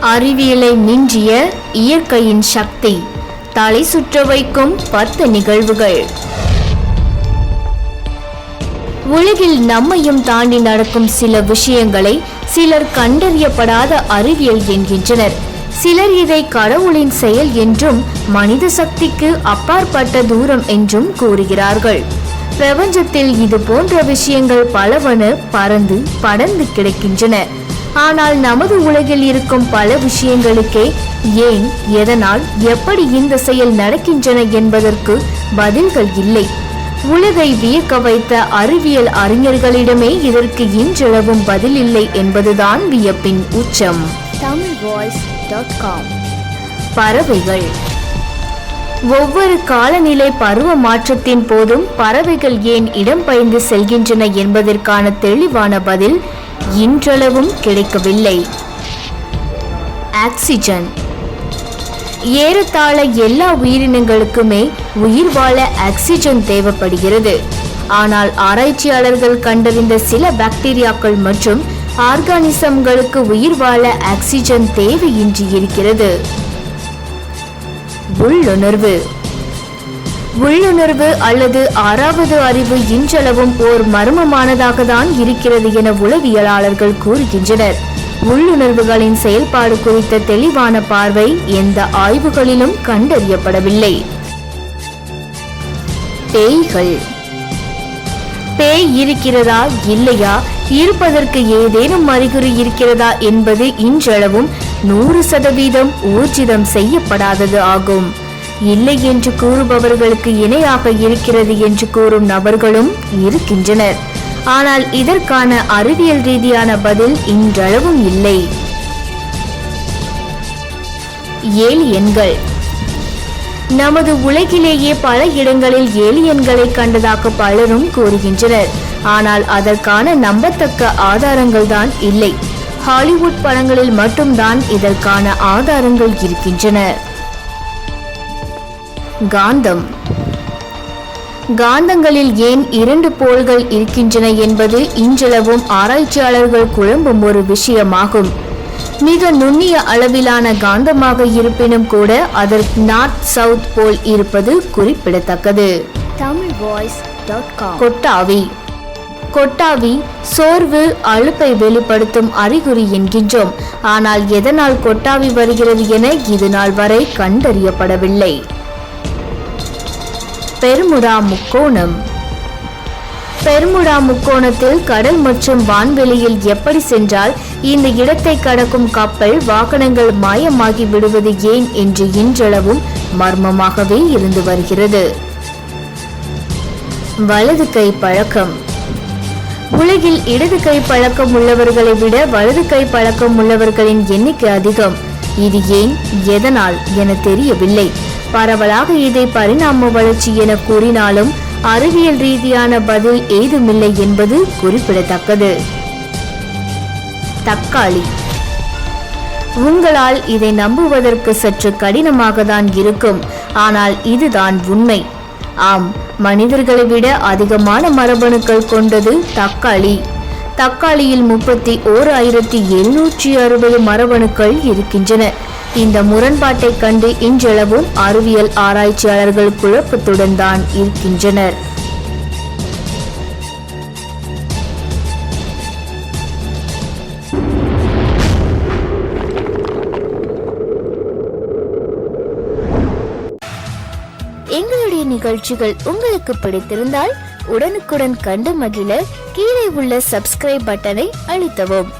அறிவியலை மிஞ்சிய இயற்கையின் சக்தி. தலை சுற்ற வைக்கும் பத்து நிகழ்வுகள். உலகில் நம்மையும் தாண்டி நடக்கும் சில விஷயங்களை சிலர் கண்டறியப்படாத அறிவியல் என்கின்றனர். சிலர் இதை கடவுளின் செயல் என்றும் மனித சக்திக்கு அப்பாற்பட்ட தூரம் என்றும் கூறுகிறார்கள். பிரபஞ்சத்தில் இது போன்ற விஷயங்கள் பலவன பறந்து படர்ந்து கிடக்கின்றன. ஆனால் நமது உலகில் இருக்கும் பல விஷயங்களுக்கே ஏன் எதனால் எப்படி இந்த செயல் நடக்கின்றன என்பதற்கு பதில்கள் இல்லை. உலகை வியக்க வைத்த அறிவியல் அறிஞர்களிடமே இதற்கு இன்றளவும் பதில் இல்லை என்பதுதான் வியப்பின் உச்சம். தமிழ் வாய்ஸ் டாட் காம் பறவைகள். ஒவ்வொரு காலநிலை பருவ மாற்றத்தின் போதும் பறவைகள் ஏன் இடம்பெயர்ந்து செல்கின்றன என்பதற்கான தெளிவான பதில் இன்றளவும் கிடைக்கவில்லை. ஆக்சிஜன் ஏறத்தாழ எல்லா உயிரினங்களுக்குமே உயிர் வாழ ஆக்சிஜன் தேவைப்படுகிறது. ஆனால் ஆராய்ச்சியாளர்கள் கண்டறிந்த சில பாக்டீரியாக்கள் மற்றும் ஆர்கானிசம்களுக்கு உயிர் வாழ ஆக்சிஜன் தேவையின்றி இருக்கிறது. உள்ளுணர்வு. உள்ளுணர்வு அல்லது ஆறாவது அறிவு இன்றளவும் ஓர் மர்மமானதாக தான் இருக்கிறது என உளவியலாளர்கள் கூறுகின்றனர். உள்ளுணர்வுகளின் செயல்பாடு குறித்த தெளிவான பார்வை எந்த ஆய்வுகளிலும் கண்டறியப்படவில்லை. பேய்கள். பேய் இருக்கிறதா இல்லையா? இருப்பதற்கு ஏதேனும் அறிகுறி இருக்கிறதா என்பது இன்றளவும் நூறு சதவீதம் ஊர்ஜிதம் செய்யப்படாதது ஆகும். இல்லை என்று கூறுபவர்களுக்கு இணையாக இருக்கிறது என்று கூறும் நபர்களும் இருக்கின்றனர். ஆனால் இதற்கான அறிவியல் ரீதியான பதில் இன்றளவும் இல்லை. ஏலியன்கள் நமது உலகிலேயே பல இடங்களில் ஏலியன்களை கண்டதாக பலரும் கூறுகின்றனர். ஆனால் அதற்கான நம்பத்தக்க ஆதாரங்கள் தான் இல்லை. ஹாலிவுட் படங்களில் மட்டும்தான் இதற்கான ஆதாரங்கள் இருக்கின்றன. காந்தம். காந்தங்களில் ஏன் இரண்டு போல்கள் இருக்கின்றன என்பது இன்றளவும் ஆராய்ச்சியாளர்கள் குழம்பும் ஒரு விஷயமாகும். மிக நுண்ணிய அளவிலான காந்தமாக இருப்பினும் கூட அதற்கு நார்த் சவுத் போல் இருப்பது குறிப்பிடத்தக்கது. தமிழ் வாய்ஸ் கொட்டாவி. கொட்டாவி சோர்வு அலுப்பை வெளிப்படுத்தும் அறிகுறி என்கின்றோம். ஆனால் எதனால் கொட்டாவி வருகிறது என இது நாள் வரை கண்டறியப்படவில்லை. பெருமுடா முக்கோணம். பெருமுடா முக்கோணத்தில் கடல் மற்றும் வான்வெளியில் எப்படி சென்றால் இந்த இடத்தை கடக்கும் கப்பல் வாகனங்கள் மாயமாகி விடுவது ஏன் என்று இன்றளவும் மர்மமாகவே இருந்து வருகிறது. வலது கை பழக்கம். உலகில் இடது கை பழக்கம் உள்ளவர்களை விட வலது கை பழக்கம் உள்ளவர்களின் எண்ணிக்கை அதிகம். இது ஏன் எதனால் என தெரியவில்லை. பரவலாக இதை பரிணாம வளர்ச்சி என கூறினாலும் அறிவியல் ரீதியான பதில் ஏதுமில்லை என்பது குறிப்பிடத்தக்கது. தக்காளி. உங்களால் இதை நம்புவதற்கு சற்று கடினமாக தான் இருக்கும். ஆனால் இதுதான் உண்மை. ஆம் மனிதர்களை விட அதிகமான மரபணுக்கள் கொண்டது தக்காளி. தக்காளியில் முப்பத்தி ஓர் ஆயிரத்தி எழுநூற்றி அறுபது மரபணுக்கள் இருக்கின்றன. இந்த முரண்பாட்டை கண்டு இன்றளவும் அறிவியல் ஆராய்ச்சியாளர்கள் குழப்பத்துடன் தான் இருக்கின்றனர். எங்களுடைய நிகழ்ச்சிகள் உங்களுக்கு பிடித்திருந்தால் உடனுக்குடன் கண்டு மகிழ கீழே உள்ள சப்ஸ்கிரைப் பட்டனை அழுத்தவும்.